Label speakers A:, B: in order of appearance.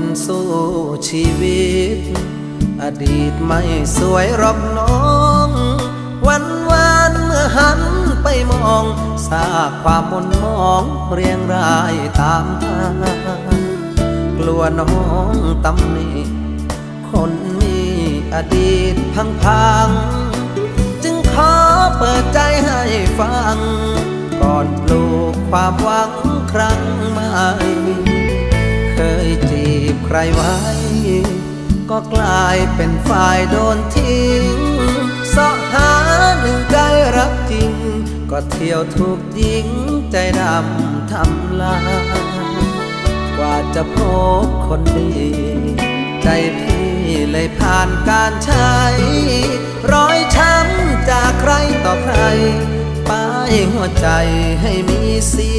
A: นสู้ชีวิต อดีตไม่สวยรอกน้อง วันวานเมื่อหันไปมองซาความมนมองเรียงรายตามทางกลัวน้องตำหนิคนมีอดีตพังพังๆจึงขอเปิดใจให้ฟัง ก่อนปลูกความหวังครั้งใหม่เคยจี รไว้ ก็กลายเป็นฝ่ายโดนทิ้งเสาะหาหนึ่งใจรักจริง ก็เที่ยวถูกยิงใจดำทำลายกว่าจะพบคนดี ใจพี่เลยผ่านการใช้รอยช้ำจากใครต่อใครป้ายหัวใจให้มีสี